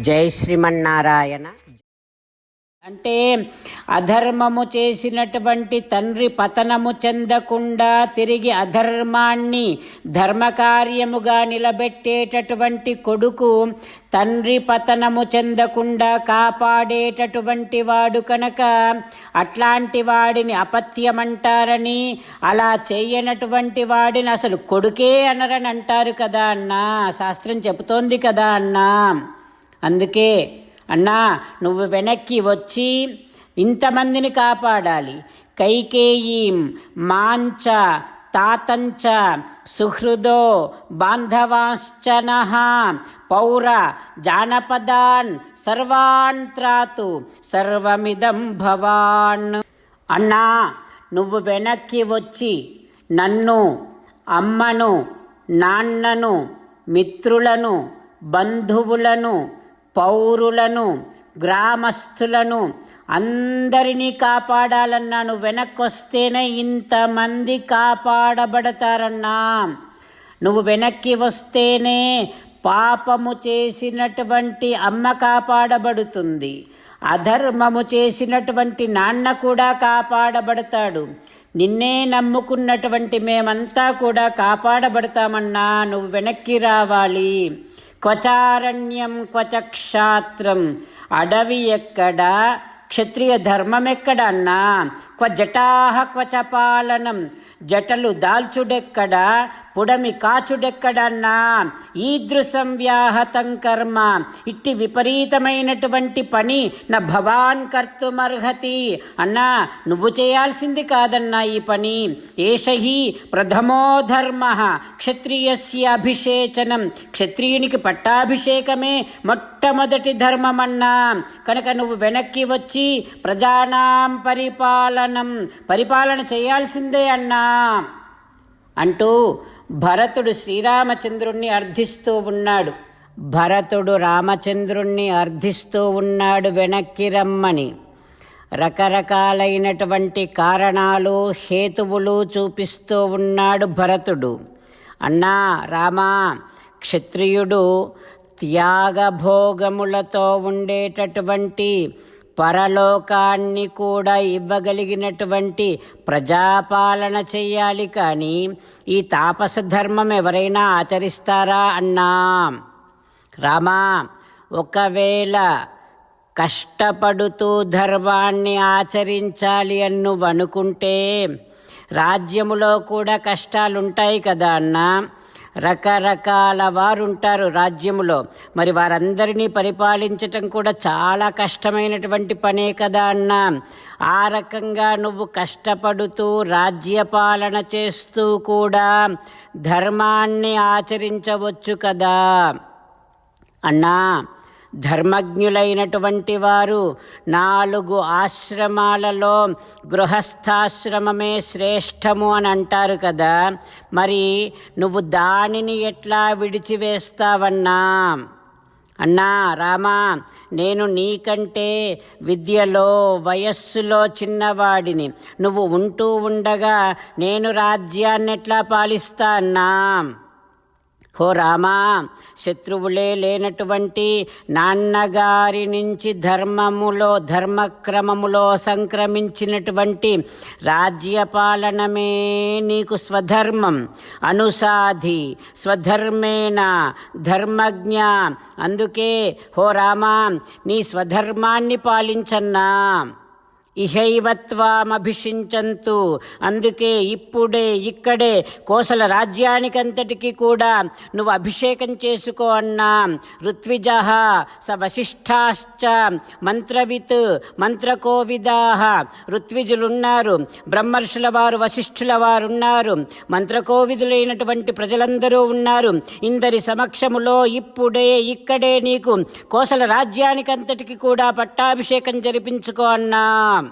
జై శ్రీమన్నారాయణ. అంటే అధర్మము చేసినటువంటి తండ్రి పతనము చెందకుండా తిరిగి అధర్మాన్ని ధర్మకార్యముగా నిలబెట్టేటటువంటి కొడుకు తండ్రి పతనము చెందకుండా కాపాడేటటువంటి వాడు కనుక అట్లాంటి వాడిని అపత్యమంటారని అలా చేయనటువంటి వాడిని అసలు కొడుకే అనరని అంటారు కదా అన్నా. శాస్త్రం చెబుతోంది కదా అన్నా. అందుకే అన్నా నువ్వు వెనక్కి వచ్చి ఇంతమందిని కాపాడాలి. కైకేయీం మాంచ తాతంచ సుహృదో బాంధవాశ్చన పౌర జానపదాన్ సర్వాన్ త్రాతు సర్వమిదం భవాన్. అన్నా నువ్వు వెనక్కి వచ్చి నన్ను అమ్మను నాన్నను మిత్రులను బంధువులను పౌరులను గ్రామస్తులను అందరినీ కాపాడాలన్నాను వెనక్కొస్తేనే ఇంతమంది కాపాడబడతారన్నా. నువ్వు వెనక్కి వస్తేనే పాపము చేసినటువంటి అమ్మ కాపాడబడుతుంది. అధర్మము చేసినటువంటి నాన్న కూడా కాపాడబడతాడు. నిన్నే నమ్ముకున్నటువంటి మేమంతా కూడా కాపాడబడతామన్నా నువ్వు వెనక్కి రావాలి. క్వచారణ్యం క్వచ క్షాత్రం అడవి ఎక్కడ క్షత్రియ ధర్మమెక్కడన్నా? క్వ జటాహ క్వచ పాలనం జటలు దాల్చుడెక్కడ? పుడమి కాచుడెక్కడన్నా? ఈదృశం వ్యాహతం కర్మ. ఇట్టి విపరీతమైనటువంటి పని నా భవాన్ కర్తుమర్హతి. అన్నా నువ్వు చేయాల్సింది కాదన్నా ఈ పని. ఏషహి ప్రథమో ధర్మ క్షత్రియస్య అభిషేచనం. క్షత్రియునికి పట్టాభిషేకమే మొట్టమొదటి ధర్మమన్నా. కనుక నువ్వు వెనక్కి వచ్చి ప్రజానాం పరిపాలనం పరిపాలన చేయాల్సిందే అన్నా. అంటూ భరతుడు శ్రీరామచంద్రుణ్ణి అర్థిస్తూ ఉన్నాడు. భరతుడు రామచంద్రుణ్ణి అర్థిస్తూ ఉన్నాడు వెనక్కి రమ్మని. రకరకాలైనటువంటి కారణాలు హేతువులు చూపిస్తూ ఉన్నాడు భరతుడు. అన్నా రామా క్షత్రియుడు త్యాగభోగములతో ఉండేటటువంటి పరలోకాన్ని కూడా ఇవ్వగలిగినటువంటి ప్రజాపాలన చెయ్యాలి కానీ ఈ తాపస ధర్మం ఎవరైనా ఆచరిస్తారా అన్నా? రామా ఒకవేళ కష్టపడుతూ ధర్మాన్ని ఆచరించాలి అని నువ్వు అనుకుంటే రాజ్యములో కూడా కష్టాలుంటాయి కదా అన్నా? రకరకాల వారు ఉంటారు రాజ్యములో. మరి వారందరినీ పరిపాలించటం కూడా చాలా కష్టమైనటువంటి పనే కదా అన్నా? ఆ రకంగా నువ్వు కష్టపడుతూ రాజ్యపాలన చేస్తూ కూడా ధర్మాన్ని ఆచరించవచ్చు కదా? అన్నా ధర్మజ్ఞులైనటువంటి వారు నాలుగు ఆశ్రమాలలో గృహస్థాశ్రమమే శ్రేష్టము అని అంటారు కదా. మరి నువ్వు దానిని ఎట్లా విడిచివేస్తావన్నా? అన్నా రామా నేను నీకంటే విద్యలో వయస్సులో చిన్నవాడిని. నువ్వు ఉంటూ ఉండగా నేను రాజ్యాన్ని ఎట్లా పాలిస్తా అన్నా? హో రామా శత్రువులే లేనటువంటి నాన్నగారి నుంచి ధర్మములో ధర్మక్రమములో సంక్రమించినటువంటి రాజ్యపాలనమే నీకు స్వధర్మం. అనుసాధి స్వధర్మేణ ధర్మజ్ఞ. అందుకే హో రామా నీ స్వధర్మాన్ని పాలించన్నా. ఇహైవత్వామభిషించంతు అందుకే ఇప్పుడే ఇక్కడే కోసల రాజ్యానికంతటికి కూడా నువ్వు అభిషేకం చేసుకో అన్నా. ఋత్విజ స వశిష్ఠాశ్చ మంత్రవిత్ మంత్రకోవిదాహ ఋత్విజులున్నారు బ్రహ్మర్షుల వారు వశిష్ఠుల వారు ఉన్నారు మంత్రకోవిదులైనటువంటి ప్రజలందరూ ఉన్నారు. ఇందరి సమక్షములో ఇప్పుడే ఇక్కడే నీకు కోసల రాజ్యానికంతటికి కూడా పట్టాభిషేకం జరిపించుకో అన్నా.